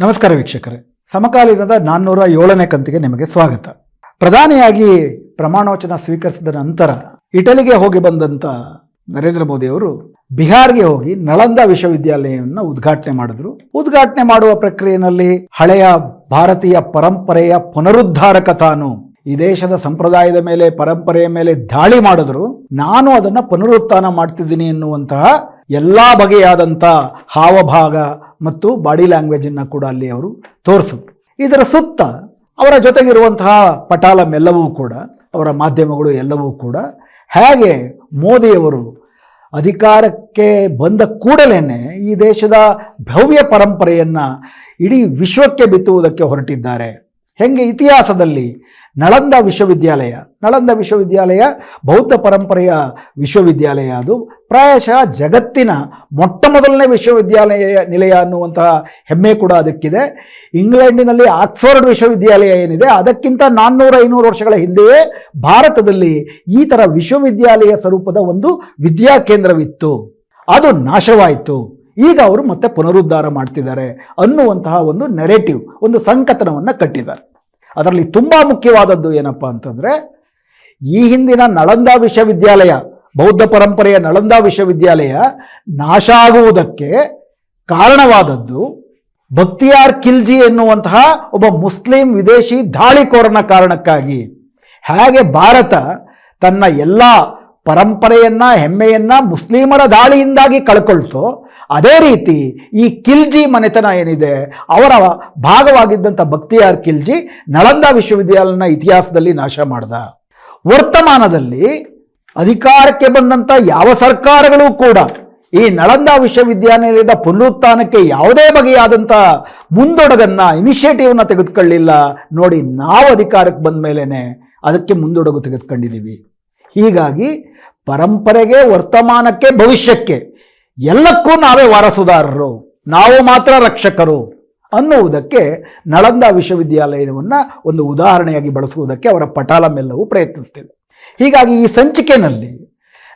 ನಮಸ್ಕಾರ ವೀಕ್ಷಕರೇ. ಸಮಕಾಲೀನದ ನಾನ್ನೂರ ಏಳನೇ ಕಂತಿಗೆ ನಿಮಗೆ ಸ್ವಾಗತ. ಪ್ರಧಾನಿಯಾಗಿ ಪ್ರಮಾಣವಚನ ಸ್ವೀಕರಿಸಿದ ನಂತರ ಇಟಲಿಗೆ ಹೋಗಿ ಬಂದಂತ ನರೇಂದ್ರ ಮೋದಿ ಅವರು ಬಿಹಾರ್ಗೆ ಹೋಗಿ ನಳಂದ ವಿಶ್ವವಿದ್ಯಾಲಯವನ್ನು ಉದ್ಘಾಟನೆ ಮಾಡಿದ್ರು. ಉದ್ಘಾಟನೆ ಮಾಡುವ ಪ್ರಕ್ರಿಯೆಯಲ್ಲಿ ಹಳೆಯ ಭಾರತೀಯ ಪರಂಪರೆಯ ಪುನರುದ್ಧಾರಕ ತಾನು ಈ ದೇಶದ ಸಂಪ್ರದಾಯದ ಮೇಲೆ, ಪರಂಪರೆಯ ಮೇಲೆ ದಾಳಿ ಮಾಡಿದ್ರು. ನಾನು ಅದನ್ನ ಪುನರುತ್ಥಾನ ಮಾಡ್ತಿದ್ದೀನಿ ಎನ್ನುವಂತಹ ಎಲ್ಲ ಬಗೆಯಾದಂಥ ಹಾವಭಾಗ ಮತ್ತು ಬಾಡಿ ಲ್ಯಾಂಗ್ವೇಜ್ ಅನ್ನ ಕೂಡ ಅಲ್ಲಿ ಅವರು ತೋರಿಸಿದ್ರು. ಇದರ ಸುತ್ತ ಅವರ ಜೊತೆಗಿರುವಂತಹ ಪಟಾಲಮೆಲ್ಲವೂ ಕೂಡ, ಅವರ ಮಾಧ್ಯಮಗಳು ಎಲ್ಲವೂ ಕೂಡ, ಹೇಗೆ ಮೋದಿಯವರು ಅಧಿಕಾರಕ್ಕೆ ಬಂದ ಕೂಡಲೇ ಈ ದೇಶದ ಭವ್ಯ ಪರಂಪರೆಯನ್ನು ಇಡೀ ವಿಶ್ವಕ್ಕೆ ಬಿತ್ತುವುದಕ್ಕೆ ಹೊರಟಿದ್ದಾರೆ. ಹೆಂಗೆ ಇತಿಹಾಸದಲ್ಲಿ ನಳಂದ ವಿಶ್ವವಿದ್ಯಾಲಯ ನಳಂದ ವಿಶ್ವವಿದ್ಯಾಲಯ ಬೌದ್ಧ ಪರಂಪರೆಯ ವಿಶ್ವವಿದ್ಯಾಲಯ ಅದು. ಪ್ರಾಯಶಃ ಜಗತ್ತಿನ ಮೊಟ್ಟ ಮೊದಲನೇ ವಿಶ್ವವಿದ್ಯಾಲಯ ನಿಲಯ ಅನ್ನುವಂತಹ ಹೆಮ್ಮೆ ಕೂಡ ಅದಕ್ಕಿದೆ. ಇಂಗ್ಲೆಂಡಿನಲ್ಲಿ ಆಕ್ಸ್ಫರ್ಡ್ ವಿಶ್ವವಿದ್ಯಾಲಯ ಏನಿದೆ, ಅದಕ್ಕಿಂತ ನಾನ್ನೂರ ಐನೂರು ವರ್ಷಗಳ ಹಿಂದೆಯೇ ಭಾರತದಲ್ಲಿ ಈ ಥರ ವಿಶ್ವವಿದ್ಯಾಲಯ ಸ್ವರೂಪದ ಒಂದು ವಿದ್ಯಾ ಕೇಂದ್ರವಿತ್ತು. ಅದು ನಾಶವಾಯಿತು. ಈಗ ಅವರು ಮತ್ತೆ ಪುನರುದ್ಧಾರ ಮಾಡ್ತಿದ್ದಾರೆ ಅನ್ನುವಂತಹ ಒಂದು ನೆರೆಟಿವ್ ಒಂದು ಸಂಕಥನವನ್ನು ಕಟ್ಟಿದ್ದಾರೆ. ಅದರಲ್ಲಿ ತುಂಬ ಮುಖ್ಯವಾದದ್ದು ಏನಪ್ಪ ಅಂತಂದರೆ, ಈ ಹಿಂದಿನ ನಳಂದ ವಿಶ್ವವಿದ್ಯಾಲಯ, ಬೌದ್ಧ ಪರಂಪರೆಯ ನಳಂದ ವಿಶ್ವವಿದ್ಯಾಲಯ ನಾಶ ಆಗುವುದಕ್ಕೆ ಕಾರಣವಾದದ್ದು ಭಕ್ತಿಯಾರ್ ಖಿಲ್ಜಿ ಎನ್ನುವಂತಹ ಒಬ್ಬ ಮುಸ್ಲಿಂ ವಿದೇಶಿ ದಾಳಿಕೋರನ ಕಾರಣಕ್ಕಾಗಿ. ಹೇಗೆ ಭಾರತ ತನ್ನ ಎಲ್ಲ ಪರಂಪರೆಯನ್ನ, ಹೆಮ್ಮೆಯನ್ನ ಮುಸ್ಲಿಮರ ದಾಳಿಯಿಂದಾಗಿ ಕಳ್ಕೊಳ್ತು, ಅದೇ ರೀತಿ ಈ ಕಿಲ್ಜಿ ಮನೆತನ ಏನಿದೆ, ಅವರ ಭಾಗವಾಗಿದ್ದಂಥ ಭಕ್ತಿಯಾರ್ ಕಿಲ್ಜಿ ನಳಂದ ವಿಶ್ವವಿದ್ಯಾಲಯನ ಇತಿಹಾಸದಲ್ಲಿ ನಾಶ ಮಾಡ್ದ. ವರ್ತಮಾನದಲ್ಲಿ ಅಧಿಕಾರಕ್ಕೆ ಬಂದಂಥ ಯಾವ ಸರ್ಕಾರಗಳು ಕೂಡ ಈ ನಳಂದ ವಿಶ್ವವಿದ್ಯಾನಿಲಯದ ಪುನರುತ್ಥಾನಕ್ಕೆ ಯಾವುದೇ ಬಗೆಯಾದಂಥ ಮುಂದೊಡಗನ್ನು, ಇನಿಷಿಯೇಟಿವ್ನ ತೆಗೆದುಕೊಳ್ಳಿಲ್ಲ ನೋಡಿ, ನಾವು ಅಧಿಕಾರಕ್ಕೆ ಬಂದ ಮೇಲೇನೆ ಅದಕ್ಕೆ ಮುಂದೊಡಗು ತೆಗೆದುಕೊಂಡಿದ್ದೀವಿ ಹೀಗಾಗಿ ಪರಂಪರೆಗೆ, ವರ್ತಮಾನಕ್ಕೆ, ಭವಿಷ್ಯಕ್ಕೆ ಎಲ್ಲಕ್ಕೂ ನಾವೇ ವಾರಸುದಾರರು. ನಾವು ಮಾತ್ರ ರಕ್ಷಕರು ಅನ್ನುವುದಕ್ಕೆ ನಳಂದ ವಿಶ್ವವಿದ್ಯಾಲಯವನ್ನು ಒಂದು ಉದಾಹರಣೆಯಾಗಿ ಬಳಸುವುದಕ್ಕೆ ಅವರ ಪಟಾಲಮೆಲ್ಲವೂ ಪ್ರಯತ್ನಿಸ್ತೇವೆ. ಹೀಗಾಗಿ ಈ ಸಂಚಿಕೆನಲ್ಲಿ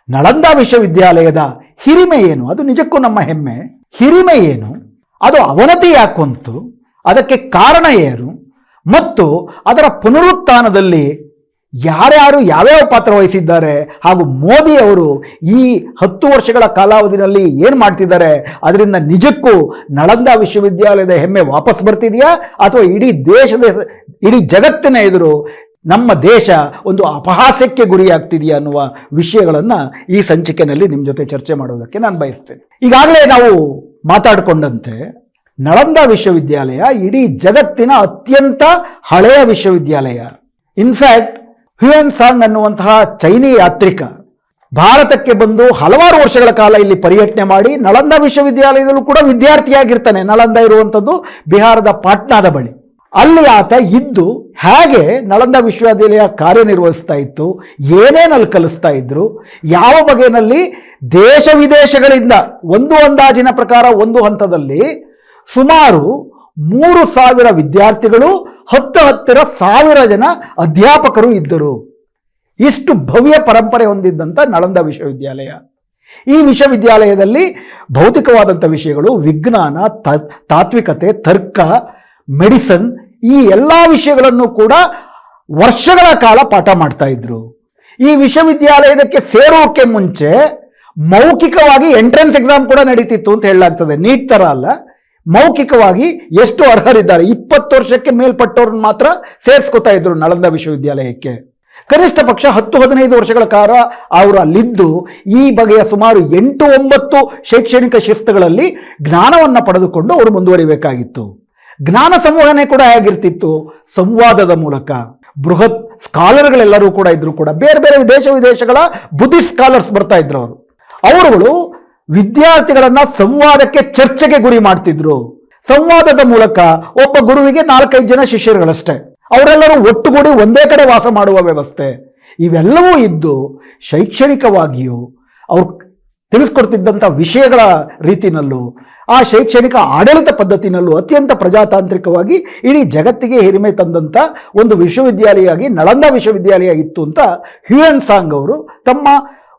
ನಳಂದ ವಿಶ್ವವಿದ್ಯಾಲಯದ ಹಿರಿಮೆ ಏನು? ಅದು ನಿಜಕ್ಕೂ ನಮ್ಮ ಹೆಮ್ಮೆ. ಹಿರಿಮೆ ಏನು? ಅದು ಅವನತಿ ಯಾಕೊಂತು ಅದಕ್ಕೆ ಕಾರಣ ಏನು? ಮತ್ತು ಅದರ ಪುನರುತ್ಥಾನದಲ್ಲಿ ಯಾರ್ಯಾರು ಯಾವ್ಯಾವ ಪಾತ್ರ ವಹಿಸಿದ್ದಾರೆ ಹಾಗೂ ಮೋದಿ ಅವರು ಈ ಹತ್ತು ವರ್ಷಗಳ ಕಾಲಾವಧಿನಲ್ಲಿ ಏನು ಮಾಡ್ತಿದ್ದಾರೆ, ಅದರಿಂದ ನಿಜಕ್ಕೂ ನಳಂದ ವಿಶ್ವವಿದ್ಯಾಲಯದ ಹೆಮ್ಮೆ ವಾಪಸ್ ಬರ್ತಿದೆಯಾ? ಅಥವಾ ಇಡೀ ದೇಶದ ಇಡೀ ಜಗತ್ತಿನ ಎದುರು ನಮ್ಮ ದೇಶ ಒಂದು ಅಪಹಾಸ್ಯಕ್ಕೆ ಗುರಿಯಾಗ್ತಿದೆಯಾ ಅನ್ನುವ ವಿಷಯಗಳನ್ನು ಈ ಸಂಚಿಕೆಯಲ್ಲಿ ನಿಮ್ಮ ಜೊತೆ ಚರ್ಚೆ ಮಾಡೋದಕ್ಕೆ ನಾನು ಬಯಸ್ತೇನೆ. ಈಗಾಗಲೇ ನಾವು ಮಾತಾಡಿಕೊಂಡಂತೆ, ನಳಂದ ವಿಶ್ವವಿದ್ಯಾಲಯ ಇಡೀ ಜಗತ್ತಿನ ಅತ್ಯಂತ ಹಳೆಯ ವಿಶ್ವವಿದ್ಯಾಲಯ. ಇನ್ಫ್ಯಾಕ್ಟ್ ಹ್ಯುಯನ್ ಸಾಂಗ್ ಅನ್ನುವಂತಹ ಚೈನಿ ಯಾತ್ರಿಕ ಭಾರತಕ್ಕೆ ಬಂದು ಹಲವಾರು ವರ್ಷಗಳ ಕಾಲ ಇಲ್ಲಿ ಪರ್ಯಟನೆ ಮಾಡಿ ನಳಂದ ವಿಶ್ವವಿದ್ಯಾಲಯದಲ್ಲೂ ಕೂಡ ವಿದ್ಯಾರ್ಥಿಯಾಗಿರ್ತಾನೆ. ನಳಂದ ಇರುವಂಥದ್ದು ಬಿಹಾರದ ಪಾಟ್ನಾದ ಬಳಿ. ಅಲ್ಲಿ ಆತ ಇದ್ದು ಹೇಗೆ ನಳಂದ ವಿಶ್ವವಿದ್ಯಾಲಯ ಕಾರ್ಯನಿರ್ವಹಿಸ್ತಾ ಇತ್ತು ಏನೇನಲ್ಲಿ ಕಲಿಸ್ತಾ ಇದ್ರು, ಯಾವ ಬಗೆಯಲ್ಲಿ ದೇಶ ವಿದೇಶಗಳಿಂದ ಒಂದು ಅಂದಾಜಿನ ಪ್ರಕಾರ ಒಂದು ಹಂತದಲ್ಲಿ ಸುಮಾರು ಮೂರು ಸಾವಿರ ವಿದ್ಯಾರ್ಥಿಗಳು ಹತ್ತು ಹತ್ತಿರ ಸಾವಿರ ಜನ ಅಧ್ಯಾಪಕರು ಇದ್ದರು. ಇಷ್ಟು ಭವ್ಯ ಪರಂಪರೆ ಹೊಂದಿದ್ದಂಥ ನಳಂದ ವಿಶ್ವವಿದ್ಯಾಲಯ. ಈ ವಿಶ್ವವಿದ್ಯಾಲಯದಲ್ಲಿ ಭೌತಿಕವಾದಂಥ ವಿಷಯಗಳು, ವಿಜ್ಞಾನ ತಾತ್ವಿಕತೆ, ತರ್ಕ, ಮೆಡಿಸನ್ ಈ ಎಲ್ಲ ವಿಷಯಗಳನ್ನು ಕೂಡ ವರ್ಷಗಳ ಕಾಲ ಪಾಠ ಮಾಡ್ತಾ ಇದ್ರು. ಈ ವಿಶ್ವವಿದ್ಯಾಲಯದಕ್ಕೆ ಸೇರೋಕೆ ಮುಂಚೆ ಮೌಖಿಕವಾಗಿ ಎಂಟ್ರೆನ್ಸ್ ಎಕ್ಸಾಮ್ ಕೂಡ ನಡೀತಿತ್ತು ಅಂತ ಹೇಳಲಾಗ್ತದೆ. ನೀಟ್ ಥರ ಅಲ್ಲ. ಮೌಖಿಕವಾಗಿ ಎಷ್ಟು ಅರ್ಹರಿದ್ದಾರೆ? ಇಪ್ಪತ್ತು ವರ್ಷಕ್ಕೆ ಮೇಲ್ಪಟ್ಟವ್ರನ್ನ ಮಾತ್ರ ಸೇರಿಸ್ಕೊತಾ ಇದ್ರು ನಳಂದ ವಿಶ್ವವಿದ್ಯಾಲಯಕ್ಕೆ. ಕನಿಷ್ಠ ಪಕ್ಷ ಹತ್ತು ಹದಿನೈದು ವರ್ಷಗಳ ಕಾಲ ಅವರು ಅಲ್ಲಿದ್ದು ಈ ಬಗೆಯ ಸುಮಾರು ಎಂಟು ಒಂಬತ್ತು ಶೈಕ್ಷಣಿಕ ಶಿಸ್ತುಗಳಲ್ಲಿ ಜ್ಞಾನವನ್ನು ಪಡೆದುಕೊಂಡು ಅವರು ಮುಂದುವರಿಬೇಕಾಗಿತ್ತು. ಜ್ಞಾನ ಸಂವಹನೆ ಕೂಡ ಹೇಗಿರ್ತಿತ್ತು ಸಂವಾದದ ಮೂಲಕ. ಬೃಹತ್ ಸ್ಕಾಲರ್ಗಳೆಲ್ಲರೂ ಕೂಡ ಇದ್ರು ಕೂಡ ಬೇರೆ ಬೇರೆ ದೇಶ ವಿದೇಶಗಳ ಬುದ್ಧಿಸ್ಟ್ ಸ್ಕಾಲರ್ಸ್ ಬರ್ತಾ ಇದ್ರು ಅವರು. ಅವರುಗಳು ವಿದ್ಯಾರ್ಥಿಗಳನ್ನ ಸಂವಾದಕ್ಕೆ ಚರ್ಚೆಗೆ ಗುರಿ ಮಾಡ್ತಿದ್ರು. ಸಂವಾದದ ಮೂಲಕ ಒಬ್ಬ ಗುರುವಿಗೆ ನಾಲ್ಕೈದು ಜನ ಶಿಷ್ಯರುಗಳಷ್ಟೇ. ಅವರೆಲ್ಲರೂ ಒಟ್ಟುಗೂಡಿ ಒಂದೇ ಕಡೆ ವಾಸ ಮಾಡುವ ವ್ಯವಸ್ಥೆ. ಇವೆಲ್ಲವೂ ಇದ್ದು ಶೈಕ್ಷಣಿಕವಾಗಿಯೂ ಅವ್ರು ತಿಳಿಸ್ಕೊಡ್ತಿದ್ದಂಥ ವಿಷಯಗಳ ರೀತಿನಲ್ಲೂ, ಆ ಶೈಕ್ಷಣಿಕ ಆಡಳಿತ ಪದ್ಧತಿನಲ್ಲೂ ಅತ್ಯಂತ ಪ್ರಜಾತಾಂತ್ರಿಕವಾಗಿ ಇಡೀ ಜಗತ್ತಿಗೆ ಹಿರಿಮೆ ತಂದಂಥ ಒಂದು ವಿಶ್ವವಿದ್ಯಾಲಯವಾಗಿ ನಳಂದ ವಿಶ್ವವಿದ್ಯಾಲಯ ಇತ್ತು ಅಂತ ಹ್ಯೂಯನ್ ಸಾಂಗ್ ಅವರು ತಮ್ಮ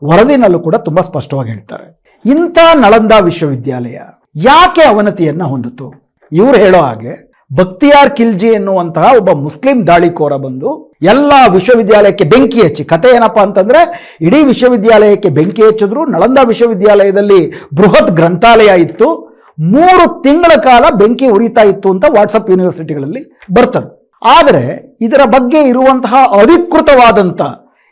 ವರದಿನಲ್ಲೂ ಕೂಡ ತುಂಬ ಸ್ಪಷ್ಟವಾಗಿ ಹೇಳ್ತಾರೆ. ಇಂಥ ನಳಂದ ವಿಶ್ವವಿದ್ಯಾಲಯ ಯಾಕೆ ಅವನತಿಯನ್ನು ಹೊಂದಿತು? ಇವರು ಹೇಳೋ ಹಾಗೆ ಬಕ್ತಿಯಾರ್ ಖಿಲ್ಜಿ ಎನ್ನುವಂತಹ ಒಬ್ಬ ಮುಸ್ಲಿಂ ದಾಳಿಕೋರ ಬಂದು ಎಲ್ಲ ವಿಶ್ವವಿದ್ಯಾಲಯಕ್ಕೆ ಬೆಂಕಿ ಹಚ್ಚಿ, ಕತೆ ಏನಪ್ಪ ಅಂತಂದ್ರೆ ಇಡೀ ವಿಶ್ವವಿದ್ಯಾಲಯಕ್ಕೆ ಬೆಂಕಿ ಹಚ್ಚಿದ್ರು, ನಳಂದ ವಿಶ್ವವಿದ್ಯಾಲಯದಲ್ಲಿ ಬೃಹತ್ ಗ್ರಂಥಾಲಯ ಇತ್ತು, ಮೂರು ತಿಂಗಳ ಕಾಲ ಬೆಂಕಿ ಉರಿತಾ ಇತ್ತು ಅಂತ ವಾಟ್ಸಪ್ ಯೂನಿವರ್ಸಿಟಿಗಳಲ್ಲಿ ಬರ್ತದೆ. ಆದರೆ ಇದರ ಬಗ್ಗೆ ಇರುವಂತಹ ಅಧಿಕೃತವಾದಂಥ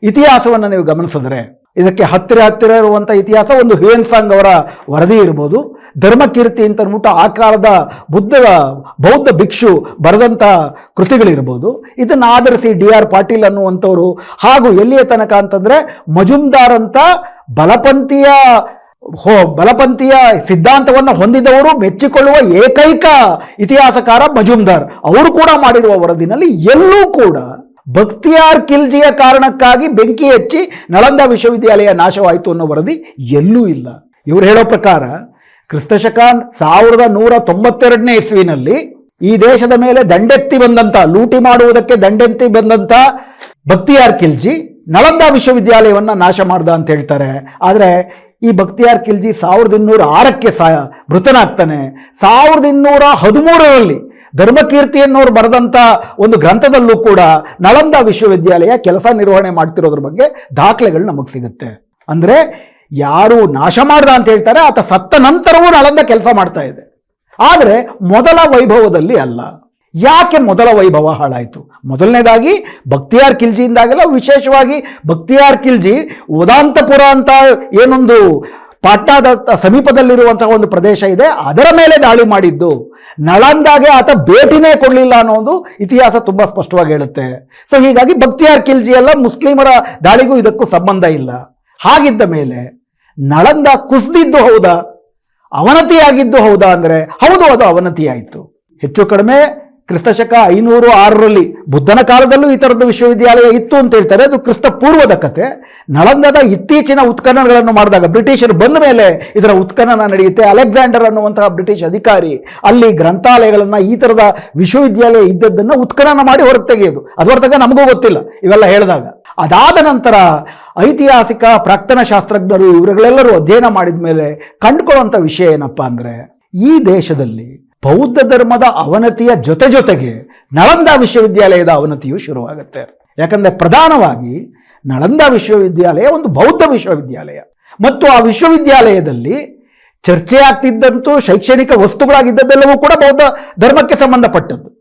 ಇತಿಹಾಸವನ್ನು ನೀವು ಗಮನಿಸಿದ್ರೆ, ಇದಕ್ಕೆ ಹತ್ತಿರ ಹತ್ತಿರ ಇರುವಂಥ ಇತಿಹಾಸ ಒಂದು ಹ್ಯೂಯನ್ ಸಾಂಗ್ ಅವರ ವರದಿ ಇರ್ಬೋದು. ಧರ್ಮಕೀರ್ತಿ ಅಂತ ಅಂದ್ಬಿಟ್ಟು ಆ ಕಾಲದ ಬುದ್ಧದ ಬೌದ್ಧ ಭಿಕ್ಷು ಬರೆದಂಥ ಕೃತಿಗಳಿರ್ಬೋದು. ಇದನ್ನು ಆಧರಿಸಿ ಡಿ ಆರ್ ಪಾಟೀಲ್ ಅನ್ನುವಂಥವ್ರು ಹಾಗೂ ಎಲ್ಲಿಯ ತನಕ ಅಂತಂದ್ರೆ ಮಜುಮ್ದಾರ್ ಅಂತ ಬಲಪಂಥೀಯ ಹೋ, ಬಲಪಂಥೀಯ ಸಿದ್ಧಾಂತವನ್ನು ಹೊಂದಿದವರು ಮೆಚ್ಚಿಕೊಳ್ಳುವ ಏಕೈಕ ಇತಿಹಾಸಕಾರ ಮಜುಮ್ದಾರ್. ಅವರು ಕೂಡ ಮಾಡಿರುವ ವರದಿನಲ್ಲಿ ಎಲ್ಲೂ ಕೂಡ ಭಕ್ತಿಯಾರ್ ಕಿಲ್ಜಿಯ ಕಾರಣಕ್ಕಾಗಿ ಬೆಂಕಿ ಹಚ್ಚಿ ನಳಂದ ವಿಶ್ವವಿದ್ಯಾಲಯ ನಾಶವಾಯಿತು ಅನ್ನೋ ವರದಿ ಎಲ್ಲೂ ಇಲ್ಲ. ಇವರು ಹೇಳೋ ಪ್ರಕಾರ ಕ್ರಿಸ್ತಶಕ ಸಾವಿರದ ನೂರ ತೊಂಬತ್ತೆರಡನೇ ಇಸ್ವಿನಲ್ಲಿ ಈ ದೇಶದ ಮೇಲೆ ದಂಡೆತ್ತಿ ಬಂದಂತ, ಲೂಟಿ ಮಾಡುವುದಕ್ಕೆ ದಂಡೆತ್ತಿ ಬಂದಂತ ಭಕ್ತಿಯಾರ್ ಖಿಲ್ಜಿ ನಳಂದ ವಿಶ್ವವಿದ್ಯಾಲಯವನ್ನ ನಾಶ ಮಾಡ್ದ ಅಂತ ಹೇಳ್ತಾರೆ. ಆದರೆ ಈ ಭಕ್ತಿಯಾರ್ ಖಿಲ್ಜಿ ಸಾವಿರದ ಇನ್ನೂರ ಆರಕ್ಕೆ ಸಾ, ಮೃತನಾಗ್ತಾನೆ. ಸಾವಿರದ ಇನ್ನೂರ ಹದಿಮೂರರಲ್ಲಿ ಧರ್ಮಕೀರ್ತಿ ಅನ್ನೋರು ಬರೆದಂಥ ಒಂದು ಗ್ರಂಥದಲ್ಲೂ ಕೂಡ ನಳಂದ ವಿಶ್ವವಿದ್ಯಾಲಯ ಕೆಲಸ ನಿರ್ವಹಣೆ ಮಾಡ್ತಿರೋದ್ರ ಬಗ್ಗೆ ದಾಖಲೆಗಳು ನಮಗೆ ಸಿಗುತ್ತೆ. ಅಂದ್ರೆ ಯಾರು ನಾಶ ಮಾಡ್ದ ಅಂತ ಹೇಳ್ತಾರೆ, ಆತ ಸತ್ತ ನಂತರವೂ ನಳಂದ ಕೆಲಸ ಮಾಡ್ತಾ ಇದೆ. ಆದರೆ ಮೊದಲ ವೈಭವದಲ್ಲಿ ಅಲ್ಲ. ಯಾಕೆ ಮೊದಲ ವೈಭವ ಹಾಳಾಯಿತು? ಮೊದಲನೇದಾಗಿ ಭಕ್ತಿಯಾರ್ ಖಿಲ್ಜಿಯಿಂದಾಗೆಲ್ಲ ವಿಶೇಷವಾಗಿ ಭಕ್ತಿಯಾರ್ ಖಿಲ್ಜಿ ಉದಾಂತಪುರ ಅಂತ ಏನೊಂದು ಪಾಟ್ನಾದ ಸಮೀಪದಲ್ಲಿರುವಂತಹ ಒಂದು ಪ್ರದೇಶ ಇದೆ, ಅದರ ಮೇಲೆ ದಾಳಿ ಮಾಡಿದ್ದು. ನಳಂದಾಗೆ ಆತ ಭೇಟಿನೇ ಕೊಡಲಿಲ್ಲ ಒಂದು ಇತಿಹಾಸ ತುಂಬ ಸ್ಪಷ್ಟವಾಗಿ ಹೇಳುತ್ತೆ. ಸೊ ಹೀಗಾಗಿ ಭಕ್ತಿಯಾರ್ ಖಿಲ್ಜಿ ಎಲ್ಲ ಮುಸ್ಲಿಮರ ದಾಳಿಗೂ ಇದಕ್ಕೂ ಸಂಬಂಧ ಇಲ್ಲ. ಹಾಗಿದ್ದ ಮೇಲೆ ನಳಂದ ಕುಸಿದಿದ್ದು ಹೌದಾ? ಅವನತಿಯಾಗಿದ್ದು ಹೌದಾ ಅಂದರೆ ಹೌದು, ಅದು ಅವನತಿಯಾಯಿತು. ಹೆಚ್ಚು ಕಡಿಮೆ ಕ್ರಿಸ್ತಶಕ ಐನೂರು ಆರರಲ್ಲಿ ಬುದ್ಧನ ಕಾಲದಲ್ಲೂ ಈ ಥರದ ವಿಶ್ವವಿದ್ಯಾಲಯ ಇತ್ತು ಅಂತ ಹೇಳ್ತಾರೆ. ಅದು ಕ್ರಿಸ್ತ ಪೂರ್ವದ ಕತೆ. ನಳಂದದ ಇತ್ತೀಚಿನ ಉತ್ಖನನಗಳನ್ನು ಮಾಡಿದಾಗ ಬ್ರಿಟಿಷರು ಬಂದ ಮೇಲೆ ಇದರ ಉತ್ಖನನ ನಡೆಯುತ್ತೆ. ಅಲೆಕ್ಸಾಂಡರ್ ಅನ್ನುವಂತಹ ಬ್ರಿಟಿಷ್ ಅಧಿಕಾರಿ ಅಲ್ಲಿ ಗ್ರಂಥಾಲಯಗಳನ್ನು ಈ ಥರದ ವಿಶ್ವವಿದ್ಯಾಲಯ ಇದ್ದದ್ದನ್ನು ಉತ್ಖನನ ಮಾಡಿ ಹೊರಗೆ ತೆಗೆಯೋದು. ಅದರೊರ್ತಾಗ ನಮಗೂ ಗೊತ್ತಿಲ್ಲ ಇವೆಲ್ಲ ಹೇಳಿದಾಗ. ಅದಾದ ನಂತರ ಐತಿಹಾಸಿಕ ಪ್ರಾಕ್ತನ ಶಾಸ್ತ್ರಜ್ಞರು ಇವರುಗಳೆಲ್ಲರೂ ಅಧ್ಯಯನ ಮಾಡಿದ ಮೇಲೆ ಕಂಡುಕೊಳ್ಳುವಂಥ ವಿಷಯ ಏನಪ್ಪಾ ಅಂದರೆ ಈ ದೇಶದಲ್ಲಿ ಬೌದ್ಧ ಧರ್ಮದ ಅವನತಿಯ ಜೊತೆ ಜೊತೆಗೆ ನಳಂದ ವಿಶ್ವವಿದ್ಯಾಲಯದ ಅವನತಿಯು ಶುರುವಾಗುತ್ತೆ. ಯಾಕಂದರೆ ಪ್ರಧಾನವಾಗಿ ನಳಂದ ವಿಶ್ವವಿದ್ಯಾಲಯ ಒಂದು ಬೌದ್ಧ ವಿಶ್ವವಿದ್ಯಾಲಯ. ಮತ್ತು ಆ ವಿಶ್ವವಿದ್ಯಾಲಯದಲ್ಲಿ ಚರ್ಚೆ ಆಗ್ತಿದ್ದಂತೂ ಶೈಕ್ಷಣಿಕ ವಸ್ತುಗಳಾಗಿದ್ದದ್ದೆಲ್ಲವೂ ಕೂಡ ಬೌದ್ಧ ಧರ್ಮಕ್ಕೆ ಸಂಬಂಧಪಟ್ಟದ್ದು.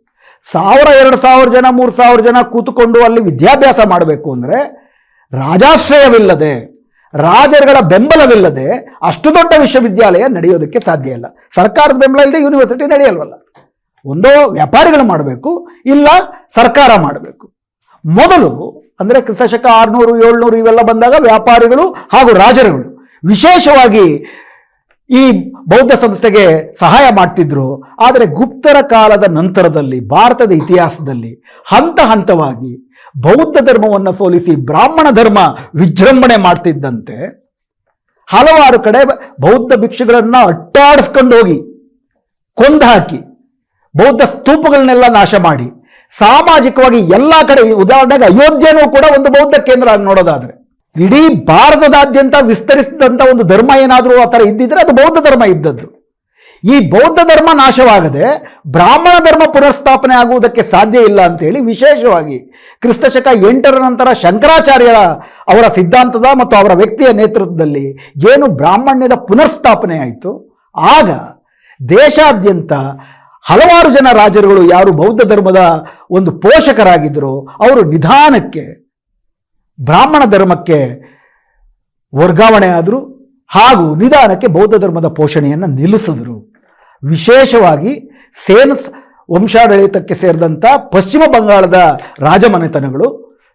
ಸಾವಿರ, ಎರಡು ಸಾವಿರ ಜನ, ಮೂರು ಸಾವಿರ ಜನ ಕೂತುಕೊಂಡು ಅಲ್ಲಿ ವಿದ್ಯಾಭ್ಯಾಸ ಮಾಡಬೇಕು ಅಂದರೆ ರಾಜಾಶ್ರಯವಿಲ್ಲದೆ, ರಾಜರುಗಳ ಬೆಂಬಲವಿಲ್ಲದೆ ಅಷ್ಟು ದೊಡ್ಡ ವಿಶ್ವವಿದ್ಯಾಲಯ ನಡೆಯೋದಕ್ಕೆ ಸಾಧ್ಯ ಇಲ್ಲ. ಸರ್ಕಾರದ ಬೆಂಬಲ ಇಲ್ಲದೆ ಯೂನಿವರ್ಸಿಟಿ ನಡೆಯಲ್ವಲ್ಲ. ಒಂದೋ ವ್ಯಾಪಾರಿಗಳು ಮಾಡಬೇಕು, ಇಲ್ಲ ಸರ್ಕಾರ ಮಾಡಬೇಕು. ಮೊದಲು ಅಂದರೆ ಕ್ರಿಸ್ತಶಕ ಆರುನೂರು, ಏಳ್ನೂರು ಇವೆಲ್ಲ ಬಂದಾಗ ವ್ಯಾಪಾರಿಗಳು ಹಾಗೂ ರಾಜರುಗಳು ವಿಶೇಷವಾಗಿ ಈ ಬೌದ್ಧ ಸಂಸ್ಥೆಗೆ ಸಹಾಯ ಮಾಡ್ತಿದ್ರು. ಆದರೆ ಗುಪ್ತರ ಕಾಲದ ನಂತರದಲ್ಲಿ, ಭಾರತದ ಇತಿಹಾಸದಲ್ಲಿ ಹಂತ ಹಂತವಾಗಿ ಬೌದ್ಧ ಧರ್ಮವನ್ನು ಸೋಲಿಸಿ ಬ್ರಾಹ್ಮಣ ಧರ್ಮ ವಿಜೃಂಭಣೆ ಮಾಡ್ತಿದ್ದಂತೆ, ಹಲವಾರು ಕಡೆ ಬೌದ್ಧ ಭಿಕ್ಷುಗಳನ್ನ ಅಟ್ಟಾಡಿಸ್ಕೊಂಡು ಹೋಗಿ, ಕೊಂದು ಹಾಕಿ, ಬೌದ್ಧ ಸ್ತೂಪಗಳನ್ನೆಲ್ಲ ನಾಶ ಮಾಡಿ, ಸಾಮಾಜಿಕವಾಗಿ ಎಲ್ಲ ಕಡೆ, ಉದಾಹರಣೆಗೆ ಅಯೋಧ್ಯೆನೂ ಕೂಡ ಒಂದು ಬೌದ್ಧ ಕೇಂದ್ರ ನೋಡೋದಾದರೆ ನೋಡೋದಾದ್ರೆ ಇಡೀ ಭಾರತದಾದ್ಯಂತ ವಿಸ್ತರಿಸಿದಂಥ ಒಂದು ಧರ್ಮ ಏನಾದರೂ ಆ ಥರ ಇದ್ದಿದ್ರೆ ಅದು ಬೌದ್ಧ ಧರ್ಮ ಇದ್ದದ್ದು. ಈ ಬೌದ್ಧ ಧರ್ಮ ನಾಶವಾಗದೆ ಬ್ರಾಹ್ಮಣ ಧರ್ಮ ಪುನರ್ಸ್ಥಾಪನೆ ಆಗುವುದಕ್ಕೆ ಸಾಧ್ಯ ಇಲ್ಲ ಅಂತೇಳಿ ವಿಶೇಷವಾಗಿ ಕ್ರಿಸ್ತಶಕ ಎಂಟರ ನಂತರ ಶಂಕರಾಚಾರ್ಯರ ಅವರ ಸಿದ್ಧಾಂತದ ಮತ್ತು ಅವರ ವ್ಯಕ್ತಿಯ ನೇತೃತ್ವದಲ್ಲಿ ಏನು ಬ್ರಾಹ್ಮಣ್ಯದ ಪುನರ್ಸ್ಥಾಪನೆ ಆಯಿತು. ಆಗ ದೇಶಾದ್ಯಂತ ಹಲವಾರು ಜನ ರಾಜರುಗಳು ಯಾರು ಬೌದ್ಧ ಧರ್ಮದ ಒಂದು ಪೋಷಕರಾಗಿದ್ದರೋ ಅವರು ನಿಧಾನಕ್ಕೆ ಬ್ರಾಹ್ಮಣ ಧರ್ಮಕ್ಕೆ ವರ್ಗಾವಣೆ ಆದರು ಹಾಗೂ ನಿಧಾನಕ್ಕೆ ಬೌದ್ಧ ಧರ್ಮದ ಪೋಷಣೆಯನ್ನು ನಿಲ್ಲಿಸಿದರು. ವಿಶೇಷವಾಗಿ ಸೇನ್ ವಂಶಾಡಳಿತಕ್ಕೆ ಸೇರಿದಂಥ ಪಶ್ಚಿಮ ಬಂಗಾಳದ ರಾಜಮನೆತನಗಳು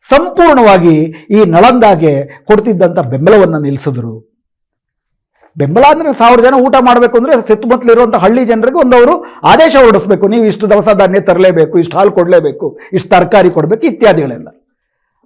ಸಂಪೂರ್ಣವಾಗಿ ಈ ನಳಂದಾಗೆ ಕೊಡ್ತಿದ್ದಂಥ ಬೆಂಬಲವನ್ನು ನಿಲ್ಲಿಸಿದ್ರು. ಬೆಂಬಲ ಅಂದರೆ ಸಾವಿರ ಜನ ಊಟ ಮಾಡಬೇಕು ಅಂದರೆ ಸುತ್ತಮುತ್ತಲಿರುವಂಥ ಹಳ್ಳಿ ಜನರಿಗೆ ಒಂದವರು ಆದೇಶ ಹೊರಡಿಸ್ಬೇಕು, ನೀವು ಇಷ್ಟು ದವಸ ಧಾನ್ಯ ತರಲೇಬೇಕು, ಇಷ್ಟು ಹಾಲು ಕೊಡಲೇಬೇಕು, ಇಷ್ಟು ತರಕಾರಿ ಕೊಡಬೇಕು ಇತ್ಯಾದಿಗಳೆಲ್ಲ.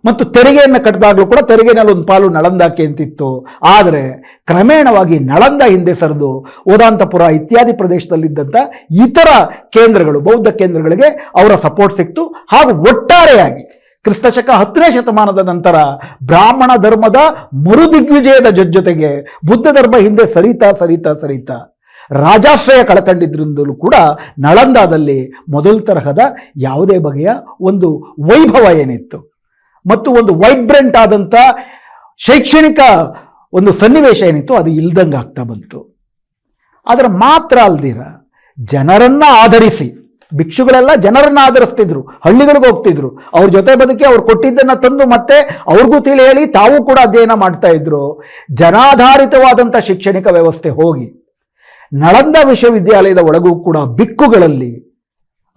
ಮತ್ತು ತೆರಿಗೆಯನ್ನು ಕಟ್ಟಿದಾಗಲೂ ಕೂಡ ತೆರಿಗೆನಲ್ಲಿ ಒಂದು ಪಾಲು ನಳಂದಕ್ಕೆ ಅಂತಿತ್ತು. ಆದರೆ ಕ್ರಮೇಣವಾಗಿ ನಳಂದ ಹಿಂದೆ ಸರಿದು ಓದಾಂತಪುರ ಇತ್ಯಾದಿ ಪ್ರದೇಶದಲ್ಲಿದ್ದಂಥ ಇತರ ಕೇಂದ್ರಗಳು, ಬೌದ್ಧ ಕೇಂದ್ರಗಳಿಗೆ ಅವರ ಸಪೋರ್ಟ್ ಸಿಕ್ತು. ಹಾಗೂ ಒಟ್ಟಾರೆಯಾಗಿ ಕ್ರಿಸ್ತಶಕ ಹತ್ತನೇ ಶತಮಾನದ ನಂತರ ಬ್ರಾಹ್ಮಣ ಧರ್ಮದ ಮರುದಿಗ್ವಿಜಯದ ಜೊತೆಗೆ ಬುದ್ಧ ಧರ್ಮ ಹಿಂದೆ ಸರಿತಾ ಸರಿತಾ ಸರಿತಾ ರಾಜಾಶ್ರಯ ಕಳಕಂಡಿದ್ರಿಂದಲೂ ಕೂಡ ನಳಂದಾದಲ್ಲಿ ಮೊದಲ ತರಹದ ಯಾವುದೇ ಬಗೆಯ ಒಂದು ವೈಭವ ಏನಿತ್ತು. ಮತ್ತು ಒಂದು ವೈಬ್ರೆಂಟ್ ಆದಂಥ ಶೈಕ್ಷಣಿಕ ಒಂದು ಸನ್ನಿವೇಶ ಏನಿತ್ತು ಅದು ಇಲ್ದಂಗೆ ಆಗ್ತಾ ಬಂತು. ಆದರೆ ಮಾತ್ರ ಅಲ್ದಿರ, ಜನರನ್ನ ಆಧರಿಸಿ, ಭಿಕ್ಷುಗಳೆಲ್ಲ ಜನರನ್ನ ಆಧರಿಸ್ತಿದ್ರು, ಹಳ್ಳಿಗಳಿಗೆ ಹೋಗ್ತಿದ್ರು. ಅವ್ರ ಜೊತೆ ಬದುಕಿ ಅವ್ರು ಕೊಟ್ಟಿದ್ದನ್ನ ತಂದು ಮತ್ತೆ ಅವ್ರಿಗೂ ತಿಳಿ ಹೇಳಿ ತಾವು ಕೂಡ ಅಧ್ಯಯನ ಮಾಡ್ತಾ ಇದ್ರು. ಜನಾಧಾರಿತವಾದಂಥ ಶೈಕ್ಷಣಿಕ ವ್ಯವಸ್ಥೆ ಹೋಗಿ, ನಳಂದ ವಿಶ್ವವಿದ್ಯಾಲಯದ ಒಳಗೂ ಕೂಡ ಬಿಕ್ಕುಗಳಲ್ಲಿ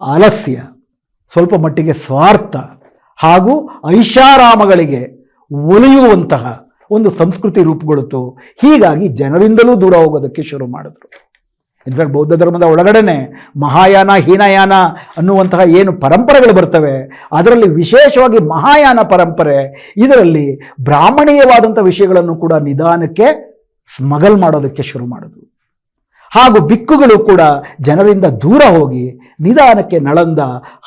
ಆಲಸ್ಯ, ಸ್ವಲ್ಪ ಮಟ್ಟಿಗೆ ಸ್ವಾರ್ಥ ಹಾಗೂ ಐಷಾರಾಮಗಳಿಗೆ ಒಲಿಯುವಂತಹ ಒಂದು ಸಂಸ್ಕೃತಿ ರೂಪುಗೊಳ್ತು ಹೀಗಾಗಿ ಜನರಿಂದಲೂ ದೂರ ಹೋಗೋದಕ್ಕೆ ಶುರು ಮಾಡಿದ್ರು. ಇನ್ಫ್ಯಾಕ್ಟ್ ಬೌದ್ಧ ಧರ್ಮದ ಒಳಗಡೆನೆ ಮಹಾಯಾನ, ಹೀನಯಾನ ಅನ್ನುವಂತಹ ಏನು ಪರಂಪರೆಗಳು ಬರ್ತವೆ, ಅದರಲ್ಲಿ ವಿಶೇಷವಾಗಿ ಮಹಾಯಾನ ಪರಂಪರೆ, ಇದರಲ್ಲಿ ಬ್ರಾಹ್ಮಣೀಯವಾದಂಥ ವಿಷಯಗಳನ್ನು ಕೂಡ ನಿಧಾನಕ್ಕೆ ಸ್ಮಗಲ್ ಮಾಡೋದಕ್ಕೆ ಶುರು ಮಾಡಿದ್ರು. ಹಾಗೂ ಬಿಕ್ಕುಗಳು ಕೂಡ ಜನರಿಂದ ದೂರ ಹೋಗಿ ನಿಧಾನಕ್ಕೆ ನಳಂದ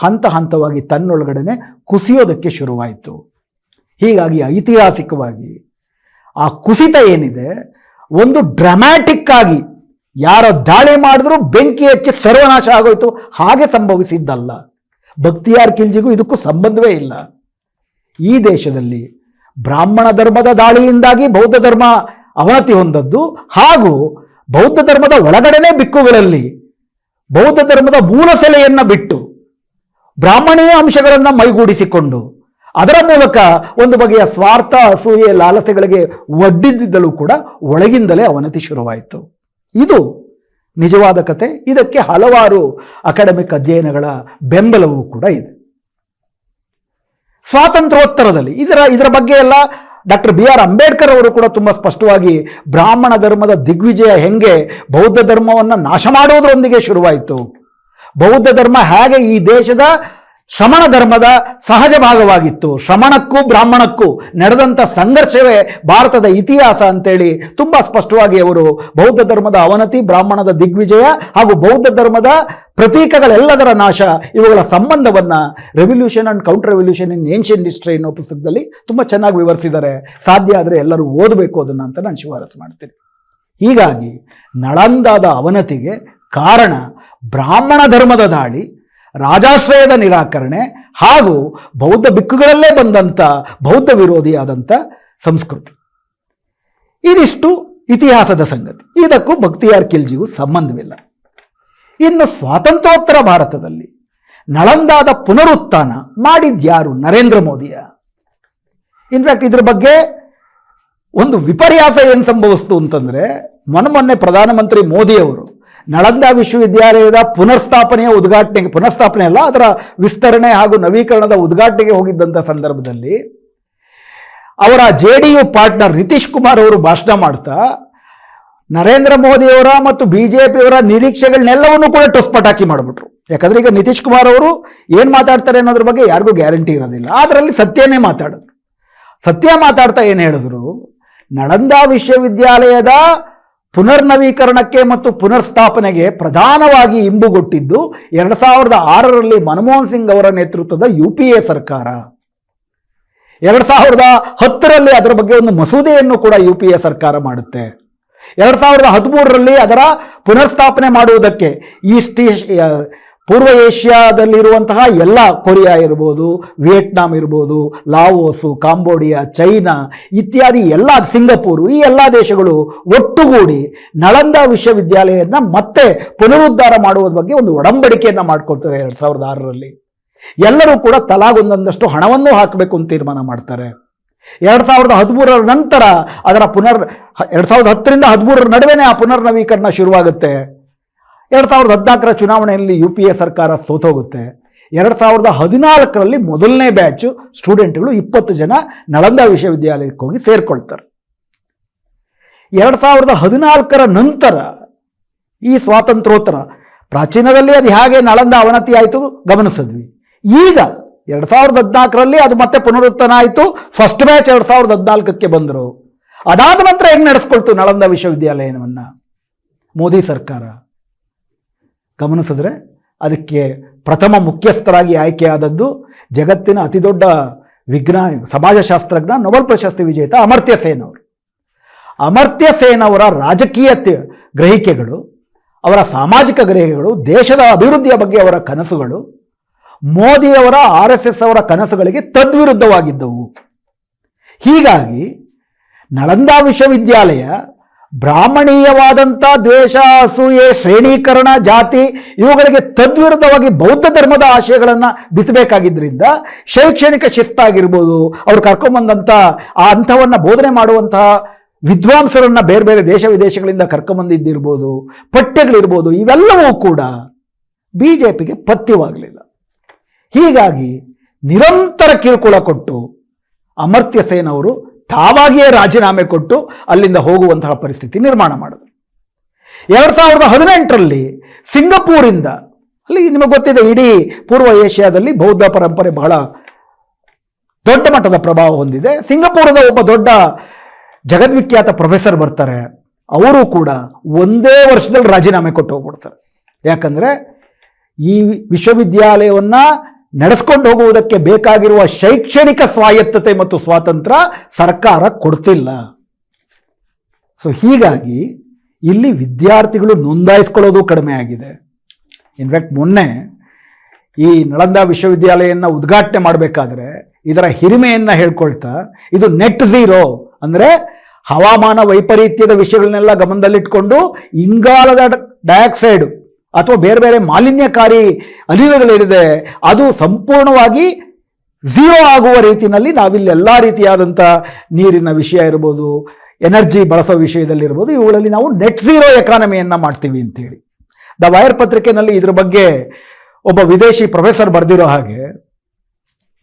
ಹಂತ ಹಂತವಾಗಿ ತನ್ನೊಳಗಡೆ ಕುಸಿಯೋದಕ್ಕೆ ಶುರುವಾಯಿತು. ಹೀಗಾಗಿ ಐತಿಹಾಸಿಕವಾಗಿ ಆ ಕುಸಿತ ಏನಿದೆ, ಒಂದು ಡ್ರಾಮ್ಯಾಟಿಕ್ ಆಗಿ ಯಾರ ದಾಳಿ ಮಾಡಿದ್ರೂ ಬೆಂಕಿ ಹೆಚ್ಚಿ ಸರ್ವನಾಶ ಆಗೋಯ್ತು, ಹಾಗೆ ಸಂಭವಿಸಿದ್ದಲ್ಲ. ಭಕ್ತಿಯಾರ್ ಕಿಲ್ಜಿಗೂ ಇದಕ್ಕೂ ಸಂಬಂಧವೇ ಇಲ್ಲ. ಈ ದೇಶದಲ್ಲಿ ಬ್ರಾಹ್ಮಣ ಧರ್ಮದ ದಾಳಿಯಿಂದಾಗಿ ಬೌದ್ಧ ಧರ್ಮ ಅವನತಿ ಹೊಂದದ್ದು ಹಾಗೂ ಬೌದ್ಧ ಧರ್ಮದ ಒಳಗಡೆನೇ ಬಿಕ್ಕುಗಳಲ್ಲಿ, ಬೌದ್ಧ ಧರ್ಮದ ಮೂಲ ಸೆಲೆಯನ್ನ ಬಿಟ್ಟು ಬ್ರಾಹ್ಮಣೀಯ ಅಂಶಗಳನ್ನು ಮೈಗೂಡಿಸಿಕೊಂಡು, ಅದರ ಮೂಲಕ ಒಂದು ಬಗೆಯ ಸ್ವಾರ್ಥ, ಅಸೂಯೆ, ಲಾಲಸೆಗಳಿಗೆ ಒಡ್ಡಿದ್ದಲೂ ಕೂಡ ಒಳಗಿಂದಲೇ ಅವನತಿ ಶುರುವಾಯಿತು. ಇದು ನಿಜವಾದ ಕತೆ. ಇದಕ್ಕೆ ಹಲವಾರು ಅಕಾಡೆಮಿಕ್ ಅಧ್ಯಯನಗಳ ಬೆಂಬಲವೂ ಕೂಡ ಇದೆ. ಸ್ವಾತಂತ್ರ್ಯೋತ್ತರದಲ್ಲಿ ಇದರ ಇದರ ಬಗ್ಗೆ ಎಲ್ಲ ಡಾಕ್ಟರ್ ಬಿ ಆರ್ ಅಂಬೇಡ್ಕರ್ ಅವರು ಕೂಡ ತುಂಬ ಸ್ಪಷ್ಟವಾಗಿ ಬ್ರಾಹ್ಮಣ ಧರ್ಮದ ದಿಗ್ವಿಜಯ ಹೆಂಗೆ ಬೌದ್ಧ ಧರ್ಮವನ್ನು ನಾಶ ಮಾಡುವುದರೊಂದಿಗೆ ಶುರುವಾಯಿತು. ಬೌದ್ಧ ಧರ್ಮ ಹೇಗೆ ಈ ದೇಶದ ಶ್ರಮಣ ಧರ್ಮದ ಸಹಜ ಭಾಗವಾಗಿತ್ತು. ಶ್ರಮಣಕ್ಕೂ ಬ್ರಾಹ್ಮಣಕ್ಕೂ ನಡೆದಂಥ ಸಂಘರ್ಷವೇ ಭಾರತದ ಇತಿಹಾಸ ಅಂತೇಳಿ ತುಂಬ ಸ್ಪಷ್ಟವಾಗಿ ಅವರು ಬೌದ್ಧ ಧರ್ಮದ ಅವನತಿ, ಬ್ರಾಹ್ಮಣದ ದಿಗ್ವಿಜಯ ಹಾಗೂ ಬೌದ್ಧ ಧರ್ಮದ ಪ್ರತೀಕಗಳೆಲ್ಲದರ ನಾಶ ಇವುಗಳ ಸಂಬಂಧವನ್ನು revolution and counter revolution in ancient history ಅನ್ನೋ ಪುಸ್ತಕದಲ್ಲಿ ತುಂಬ ಚೆನ್ನಾಗಿ ವಿವರಿಸಿದ್ದಾರೆ. ಸಾಧ್ಯ ಆದರೆ ಎಲ್ಲರೂ ಓದಬೇಕು ಅದನ್ನು ಅಂತ ನಾನು ಶಿಫಾರಸು ಮಾಡ್ತೀನಿ. ಹೀಗಾಗಿ ನಳಂದಾದ ಅವನತಿಗೆ ಕಾರಣ ಬ್ರಾಹ್ಮಣ ಧರ್ಮದ ದಾಳಿ ರಾಜಾಶ್ರಯದ ನಿರಾಕರಣೆ ಹಾಗೂ ಬೌದ್ಧ ಬಿಕ್ಕುಗಳಲ್ಲೇ ಬಂದಂಥ ಬೌದ್ಧ ವಿರೋಧಿಯಾದಂಥ ಸಂಸ್ಕೃತಿ. ಇದಿಷ್ಟು ಇತಿಹಾಸದ ಸಂಗತಿ. ಇದಕ್ಕೂ ಭಕ್ತಿಯಾರ್ ಖಿಲ್ಜಿಗೂ ಸಂಬಂಧವಿಲ್ಲ. ಇನ್ನು ಸ್ವಾತಂತ್ರ್ಯೋತ್ತರ ಭಾರತದಲ್ಲಿ ನಳಂದಾದ ಪುನರುತ್ಥಾನ ಮಾಡಿದ್ಯಾರು ನರೇಂದ್ರ ಮೋದಿಯ? ಇನ್ಫ್ಯಾಕ್ಟ್ ಇದ್ರ ಬಗ್ಗೆ ಒಂದು ವಿಪರ್ಯಾಸ ಏನು ಸಂಭವಿಸ್ತು ಅಂತಂದರೆ, ಮೊನ್ನೆ ಮೊನ್ನೆ ಪ್ರಧಾನಮಂತ್ರಿ ಮೋದಿಯವರು ನಳಂದ ವಿಶ್ವವಿದ್ಯಾಲಯದ ಪುನರ್ಸ್ಥಾಪನೆಯ ಉದ್ಘಾಟನೆಗೆ, ಪುನರ್ಸ್ಥಾಪನೆ ಅಲ್ಲ, ಅದರ ವಿಸ್ತರಣೆ ಹಾಗೂ ನವೀಕರಣದ ಉದ್ಘಾಟನೆಗೆ ಹೋಗಿದ್ದಂಥ ಸಂದರ್ಭದಲ್ಲಿ ಅವರ J D U partner Nitish Kumar ಅವರು ಭಾಷಣ ಮಾಡ್ತಾ, ನರೇಂದ್ರ ಮೋದಿಯವರ ಮತ್ತು ಬಿ ಜೆ ಪಿಯವರ ನಿರೀಕ್ಷೆಗಳನ್ನೆಲ್ಲವನ್ನು ಕೂಡ ಟೊಸ್ ಪಟಾಕಿ ಮಾಡಿಬಿಟ್ರು. ಯಾಕಂದ್ರೆ ಈಗ ನಿತೀಶ್ ಕುಮಾರ್ ಅವರು ಏನು ಮಾತಾಡ್ತಾರೆ ಅನ್ನೋದ್ರ ಬಗ್ಗೆ ಯಾರಿಗೂ ಗ್ಯಾರಂಟಿ ಇರೋದಿಲ್ಲ. ಅದರಲ್ಲಿ ಸತ್ಯನೇ ಮಾತಾಡಿದ್ರು ಸತ್ಯ ಮಾತಾಡ್ತಾ ಏನು ಹೇಳಿದ್ರು? ನಳಂದ ವಿಶ್ವವಿದ್ಯಾಲಯದ ಪುನರ್ನವೀಕರಣಕ್ಕೆ ಮತ್ತು ಪುನರ್ಸ್ಥಾಪನೆಗೆ ಪ್ರಧಾನವಾಗಿ ಇಂಬುಗೊಟ್ಟಿದ್ದು ಎರಡು ಸಾವಿರದ ಆರರಲ್ಲಿ ಮನಮೋಹನ್ ಸಿಂಗ್ ಅವರ ನೇತೃತ್ವದ ಯು ಪಿ ಎ ಸರ್ಕಾರ. ಎರಡು ಸಾವಿರದ ಹತ್ತರಲ್ಲಿ ಅದರ ಬಗ್ಗೆ ಒಂದು ಮಸೂದೆಯನ್ನು ಕೂಡ ಯು ಪಿ ಎ ಸರ್ಕಾರ ಮಾಡುತ್ತೆ. ಎರಡು ಸಾವಿರದ ಹದಿಮೂರರಲ್ಲಿ ಅದರ ಪುನರ್ಸ್ಥಾಪನೆ ಮಾಡುವುದಕ್ಕೆ ಈ ಏಷ್ಯಾ ಪೂರ್ವ ಏಷ್ಯಾದಲ್ಲಿರುವಂತಹ ಎಲ್ಲ ಕೊರಿಯಾ ಇರ್ಬೋದು, ವಿಯೆಟ್ನಾಂ ಇರ್ಬೋದು, ಲಾವೋಸು, ಕಾಂಬೋಡಿಯಾ, ಚೈನಾ ಇತ್ಯಾದಿ ಎಲ್ಲ ಸಿಂಗಪೂರು ಈ ಎಲ್ಲ ದೇಶಗಳು ಒಟ್ಟುಗೂಡಿ ನಳಂದ ವಿಶ್ವವಿದ್ಯಾಲಯವನ್ನು ಮತ್ತೆ ಪುನರುದ್ಧಾರ ಮಾಡುವ ಬಗ್ಗೆ ಒಂದು ಒಡಂಬಡಿಕೆಯನ್ನು ಮಾಡಿಕೊಳ್ತಾರೆ ಎರಡು ಸಾವಿರದ ಆರರಲ್ಲಿ. ಎಲ್ಲರೂ ಕೂಡ ತಲಾಗೊಂದೊಂದಷ್ಟು ಹಣವನ್ನು ಹಾಕಬೇಕು ಅಂತ ತೀರ್ಮಾನ ಮಾಡ್ತಾರೆ. ಎರಡು ಸಾವಿರದ ಹದಿಮೂರರ ನಂತರ ಅದರ ಪುನರ್, ಎರಡು ಸಾವಿರದ ಹತ್ತರಿಂದ ಹದಿಮೂರರ ನಡುವೆನೇ ಆ ಪುನರ್ನವೀಕರಣ ಶುರುವಾಗುತ್ತೆ. ಎರಡು ಸಾವಿರದ ಹದಿನಾಲ್ಕರ ಚುನಾವಣೆಯಲ್ಲಿ ಯು ಪಿ ಎ ಸರ್ಕಾರ ಸೋತೋಗುತ್ತೆ. ಎರಡು ಸಾವಿರದ ಹದಿನಾಲ್ಕರಲ್ಲಿ ಮೊದಲನೇ ಬ್ಯಾಚು ಸ್ಟೂಡೆಂಟ್ಗಳು ಇಪ್ಪತ್ತು ಜನ ನಳಂದ ವಿಶ್ವವಿದ್ಯಾಲಯಕ್ಕೆ ಹೋಗಿ ಸೇರ್ಕೊಳ್ತಾರೆ. ಎರಡು ಸಾವಿರದ ಹದಿನಾಲ್ಕರ ನಂತರ ಈ ಸ್ವಾತಂತ್ರ್ಯೋತ್ತರ, ಪ್ರಾಚೀನದಲ್ಲಿ ಅದು ಹೇಗೆ ನಳಂದ ಅವನತಿ ಆಯಿತು ಗಮನಿಸಿದ್ವಿ. ಈಗ ಎರಡು ಸಾವಿರದ ಹದಿನಾಲ್ಕರಲ್ಲಿ ಅದು ಮತ್ತೆ ಪುನರುತ್ಥಾನ ಆಯಿತು ಫಸ್ಟ್ ಬ್ಯಾಚ್ ಎರಡು ಸಾವಿರದ ಹದಿನಾಲ್ಕಕ್ಕೆ ಬಂದರು. ಅದಾದ ನಂತರ ಹೆಂಗೆ ನಡೆಸ್ಕೊಳ್ತು ನಳಂದ ವಿಶ್ವವಿದ್ಯಾಲಯವನ್ನು ಮೋದಿ ಸರ್ಕಾರ. ಗಮನಿಸಿದ್ರೆ ಅದಕ್ಕೆ ಪ್ರಥಮ ಮುಖ್ಯಸ್ಥರಾಗಿ ಆಯ್ಕೆಯಾದದ್ದು ಜಗತ್ತಿನ ಅತಿದೊಡ್ಡ ವಿಜ್ಞಾನ, ಸಮಾಜಶಾಸ್ತ್ರಜ್ಞ, ನೊಬೆಲ್ ಪ್ರಶಸ್ತಿ ವಿಜೇತ ಅಮರ್ತ್ಯ ಸೇನ್ ಅವರು. ಅಮರ್ತ್ಯ ಸೇನ್ ಅವರ ರಾಜಕೀಯ ಗ್ರಹಿಕೆಗಳು, ಅವರ ಸಾಮಾಜಿಕ ಗ್ರಹಿಕೆಗಳು, ದೇಶದ ಅಭಿವೃದ್ಧಿಯ ಬಗ್ಗೆ ಅವರ ಕನಸುಗಳು ಮೋದಿಯವರ ಆರ್ ಎಸ್ ಎಸ್ ಅವರ ಕನಸುಗಳಿಗೆ ತದ್ವಿರುದ್ಧವಾಗಿದ್ದವು. ಹೀಗಾಗಿ ನಳಂದಾ ವಿಶ್ವವಿದ್ಯಾಲಯ ಬ್ರಾಹ್ಮಣೀಯವಾದಂಥ ದ್ವೇಷ, ಅಸೂಯೆ, ಶ್ರೇಣೀಕರಣ ಜಾತಿ ಇವುಗಳಿಗೆ ತದ್ವಿರುದ್ಧವಾಗಿ ಬೌದ್ಧ ಧರ್ಮದ ಆಶಯಗಳನ್ನು ಬಿತ್ತಬೇಕಾಗಿದ್ದರಿಂದ ಶೈಕ್ಷಣಿಕ ಶಿಸ್ತಾಗಿರ್ಬೋದು ಅವ್ರು ಕರ್ಕೊಂಬಂದಂಥ ಆ ಅಂಥವನ್ನು ಬೋಧನೆ ಮಾಡುವಂತಹ ವಿದ್ವಾಂಸರನ್ನ ಬೇರೆ ಬೇರೆ ದೇಶ ವಿದೇಶಗಳಿಂದ ಕರ್ಕೊಂಬಂದಿದ್ದಿರ್ಬೋದು, ಪಠ್ಯಗಳಿರ್ಬೋದು, ಇವೆಲ್ಲವೂ ಕೂಡ ಬಿ ಜೆ ಪಿಗೆ ಪಥ್ಯವಾಗಲಿಲ್ಲ. ಹೀಗಾಗಿ ನಿರಂತರ ಕಿರುಕುಳ ಕೊಟ್ಟು ಅಮರ್ತ್ಯ ಸೇನ್ ಅವರು ತಾವಾಗಿಯೇ ರಾಜೀನಾಮೆ ಕೊಟ್ಟು ಅಲ್ಲಿಂದ ಹೋಗುವಂತಹ ಪರಿಸ್ಥಿತಿ ನಿರ್ಮಾಣ ಮಾಡಿದ್ರು. ಎರಡು ಸಾವಿರದ ಹದಿನೆಂಟರಲ್ಲಿ ಸಿಂಗಪೂರಿಂದ, ಅಲ್ಲಿ ನಿಮಗೆ ಗೊತ್ತಿದೆ, ಇಡೀ ಪೂರ್ವ ಏಷ್ಯಾದಲ್ಲಿ ಬೌದ್ಧ ಪರಂಪರೆ ಬಹಳ ದೊಡ್ಡ ಮಟ್ಟದ ಪ್ರಭಾವ ಹೊಂದಿದೆ. ಸಿಂಗಪೂರದ ಒಬ್ಬ ದೊಡ್ಡ ಜಗದ್ವಿಖ್ಯಾತ ಪ್ರೊಫೆಸರ್ ಬರ್ತಾರೆ. ಅವರು ಕೂಡ ಒಂದೇ ವರ್ಷದಲ್ಲಿ ರಾಜೀನಾಮೆ ಕೊಟ್ಟು ಹೋಗ್ಬಿಡ್ತಾರೆ. ಯಾಕಂದರೆ ಈ ವಿಶ್ವವಿದ್ಯಾಲಯವನ್ನು ನಡೆಸ್ಕೊಂಡು ಹೋಗುವುದಕ್ಕೆ ಬೇಕಾಗಿರುವ ಶೈಕ್ಷಣಿಕ ಸ್ವಾಯತ್ತತೆ ಮತ್ತು ಸ್ವಾತಂತ್ರ್ಯ ಸರ್ಕಾರ ಕೊಡ್ತಿಲ್ಲ. ಸೊ ಹೀಗಾಗಿ ಇಲ್ಲಿ ವಿದ್ಯಾರ್ಥಿಗಳು ನೋಂದಾಯಿಸ್ಕೊಳ್ಳೋದು ಕಡಿಮೆ ಆಗಿದೆ. ಇನ್ಫ್ಯಾಕ್ಟ್ ಮೊನ್ನೆ ಈ ನಳಂದ ವಿಶ್ವವಿದ್ಯಾಲಯವನ್ನು ಉದ್ಘಾಟನೆ ಮಾಡಬೇಕಾದ್ರೆ ಇದರ ಹಿರಿಮೆಯನ್ನು ಹೇಳ್ಕೊಳ್ತಾ, ಇದು ನೆಟ್ ಝೀರೋ ಅಂದರೆ ಹವಾಮಾನ ವೈಪರೀತ್ಯದ ವಿಷಯಗಳನ್ನೆಲ್ಲ ಗಮನದಲ್ಲಿಟ್ಕೊಂಡು ಇಂಗಾಲದ ಡೈಆಕ್ಸೈಡ್ ಅಥವಾ ಬೇರೆ ಬೇರೆ ಮಾಲಿನ್ಯಕಾರಿ ಅನಿಲಗಳೇನಿದೆ ಅದು ಸಂಪೂರ್ಣವಾಗಿ ಝೀರೋ ಆಗುವ ರೀತಿಯಲ್ಲಿ ನಾವಿಲ್ಲಿ ಎಲ್ಲ ರೀತಿಯಾದಂಥ ನೀರಿನ ವಿಷಯ ಇರ್ಬೋದು, ಎನರ್ಜಿ ಬಳಸೋ ವಿಷಯದಲ್ಲಿರ್ಬೋದು ಇವುಗಳಲ್ಲಿ ನಾವು ನೆಟ್ ಝೀರೋ ಎಕಾನಮಿಯನ್ನು ಮಾಡ್ತೀವಿ ಅಂತೇಳಿ. ದ ವೈರ್ ಪತ್ರಿಕೆಯಲ್ಲಿ ಇದ್ರ ಬಗ್ಗೆ ಒಬ್ಬ ವಿದೇಶಿ ಪ್ರೊಫೆಸರ್ ಬರೆದಿರೋ ಹಾಗೆ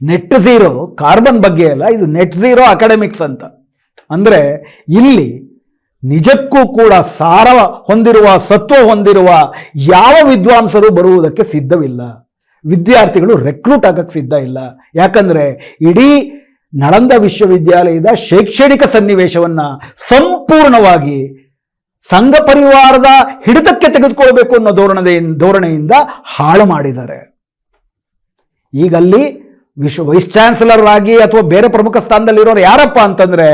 ನೆಟ್ ಝೀರೋ ಕಾರ್ಬನ್ ಬಗ್ಗೆ ಅಲ್ಲ, ಇದು ನೆಟ್ ಝೀರೋ ಅಕಾಡೆಮಿಕ್ಸ್ ಅಂತ. ಅಂದರೆ ಇಲ್ಲಿ ನಿಜಕ್ಕೂ ಕೂಡ ಸಾರ ಹೊಂದಿರುವ, ಸತ್ವ ಹೊಂದಿರುವ ಯಾವ ವಿದ್ವಾಂಸರು ಬರುವುದಕ್ಕೆ ಸಿದ್ಧವಿಲ್ಲ. ವಿದ್ಯಾರ್ಥಿಗಳು ರೆಕ್ರೂಟ್ ಆಗಕ್ಕೆ ಸಿದ್ಧ ಇಲ್ಲ. ಯಾಕಂದರೆ ಇಡೀ ನಳಂದ ವಿಶ್ವವಿದ್ಯಾಲಯದ ಶೈಕ್ಷಣಿಕ ಸನ್ನಿವೇಶವನ್ನು ಸಂಪೂರ್ಣವಾಗಿ ಸಂಘ ಪರಿವಾರದ ಹಿಡಿತಕ್ಕೆ ತೆಗೆದುಕೊಳ್ಬೇಕು ಅನ್ನೋ ಧೋರಣದ, ಧೋರಣೆಯಿಂದ ಹಾಳು ಮಾಡಿದ್ದಾರೆ. ಈಗಲ್ಲಿ ವಿಶ್ವ ವೈಸ್ ಚಾನ್ಸಲರ್ ಆಗಿ ಅಥವಾ ಬೇರೆ ಪ್ರಮುಖ ಸ್ಥಾನದಲ್ಲಿರೋರು ಯಾರಪ್ಪ ಅಂತಂದ್ರೆ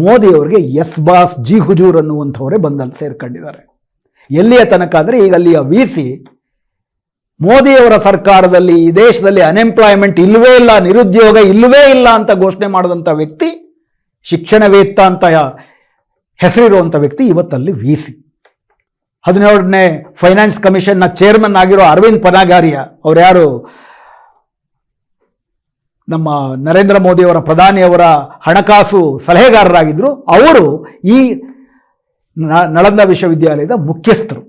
ಮೋದಿಯವರಿಗೆ ಎಸ್ ಬಾಸ್ ಜಿ ಹುಜೂರ್ ಅನ್ನುವಂಥವರೇ ಬಂದಲ್ಲಿ ಸೇರ್ಕೊಂಡಿದ್ದಾರೆ. ಎಲ್ಲಿಯ ತನಕ ಅಂದರೆ ಈಗ ಅಲ್ಲಿಯ ವಿ ಸಿ ಮೋದಿಯವರ ಸರ್ಕಾರದಲ್ಲಿ ಈ ದೇಶದಲ್ಲಿ ಅನ್ಎಂಪ್ಲಾಯ್ಮೆಂಟ್ ಇಲ್ಲವೇ ಇಲ್ಲ, ನಿರುದ್ಯೋಗ ಇಲ್ಲವೇ ಇಲ್ಲ ಅಂತ ಘೋಷಣೆ ಮಾಡಿದಂಥ ವ್ಯಕ್ತಿ ಶಿಕ್ಷಣವೇತ್ತ ಅಂತ ಹೆಸರಿರುವಂಥ ವ್ಯಕ್ತಿ ಇವತ್ತಲ್ಲಿ ವಿ ಸಿ ಹದಿನೇಳನೇ ಫೈನಾನ್ಸ್ ಕಮಿಷನ್ನ ಚೇರ್ಮನ್ ಆಗಿರೋ ಅರವಿಂದ್ ಪನಾಗಾರಿಯ, ಅವ್ರು ಯಾರು? ನಮ್ಮ ನರೇಂದ್ರ ಮೋದಿಯವರ ಪ್ರಧಾನಿಯವರ ಹಣಕಾಸು ಸಲಹೆಗಾರರಾಗಿದ್ದರು ಅವರು ಈ ನಳಂದ ವಿಶ್ವವಿದ್ಯಾಲಯದ ಮುಖ್ಯಸ್ಥರು.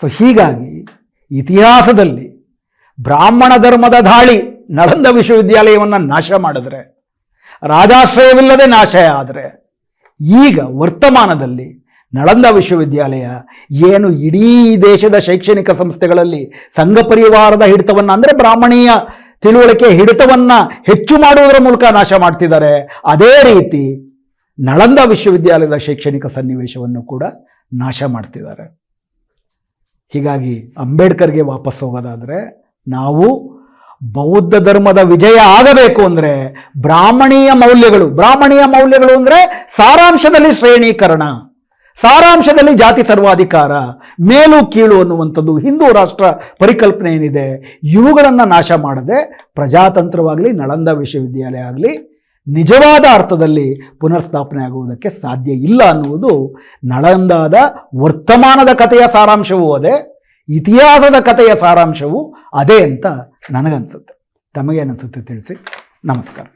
ಸೊ ಹೀಗಾಗಿ ಇತಿಹಾಸದಲ್ಲಿ ಬ್ರಾಹ್ಮಣ ಧರ್ಮದ ದಾಳಿ ನಳಂದ ವಿಶ್ವವಿದ್ಯಾಲಯವನ್ನು ನಾಶ ಮಾಡಿದ್ರೆ, ರಾಜಾಶ್ರಯವಿಲ್ಲದೆ ನಾಶ ಆದರೆ, ಈಗ ವರ್ತಮಾನದಲ್ಲಿ ನಳಂದ ವಿಶ್ವವಿದ್ಯಾಲಯ ಏನು ಇಡೀ ದೇಶದ ಶೈಕ್ಷಣಿಕ ಸಂಸ್ಥೆಗಳಲ್ಲಿ ಸಂಘ ಪರಿವಾರದ ಹಿಡಿತವನ್ನು ಅಂದರೆ ಬ್ರಾಹ್ಮಣೀಯ ತಿಳುವಳಿಕೆ ಹಿಡಿತವನ್ನು ಹೆಚ್ಚು ಮಾಡುವುದರ ಮೂಲಕ ನಾಶ ಮಾಡ್ತಿದ್ದಾರೆ. ಅದೇ ರೀತಿ ನಳಂದ ವಿಶ್ವವಿದ್ಯಾಲಯದ ಶೈಕ್ಷಣಿಕ ಸನ್ನಿವೇಶವನ್ನು ಕೂಡ ನಾಶ ಮಾಡ್ತಿದ್ದಾರೆ. ಹೀಗಾಗಿ ಅಂಬೇಡ್ಕರ್ಗೆ ವಾಪಸ್ ಹೋಗೋದಾದರೆ ನಾವು ಬೌದ್ಧ ಧರ್ಮದ ವಿಜಯ ಆಗಬೇಕು ಅಂದರೆ ಬ್ರಾಹ್ಮಣೀಯ ಮೌಲ್ಯಗಳು. ಬ್ರಾಹ್ಮಣೀಯ ಮೌಲ್ಯಗಳು ಅಂದರೆ ಸಾರಾಂಶದಲ್ಲಿ ಶ್ರೇಣೀಕರಣ. ಸಾರಾಂಶದಲ್ಲಿ ಜಾತಿ ಸರ್ವಾಧಿಕಾರ, ಮೇಲು ಕೀಳು ಅನ್ನುವಂಥದ್ದು ಹಿಂದೂ ರಾಷ್ಟ್ರ ಪರಿಕಲ್ಪನೆ ಏನಿದೆ, ಇವುಗಳನ್ನು ನಾಶ ಮಾಡದೆ ಪ್ರಜಾತಂತ್ರವಾಗಲಿ, ನಳಂದ ವಿಶ್ವವಿದ್ಯಾಲಯ ಆಗಲಿ, ನಿಜವಾದ ಅರ್ಥದಲ್ಲಿ ಪುನರ್ಸ್ಥಾಪನೆ ಆಗುವುದಕ್ಕೆ ಸಾಧ್ಯ ಇಲ್ಲ ಅನ್ನುವುದು ನಳಂದಾದ ವರ್ತಮಾನದ ಕಥೆಯ ಸಾರಾಂಶವೂ ಅದೇ, ಇತಿಹಾಸದ ಕಥೆಯ ಸಾರಾಂಶವೂ ಅದೇ ಅಂತ ನನಗನ್ಸುತ್ತೆ. ತಮಗೇನನ್ಸುತ್ತೆ ತಿಳಿಸಿ? ನಮಸ್ಕಾರ.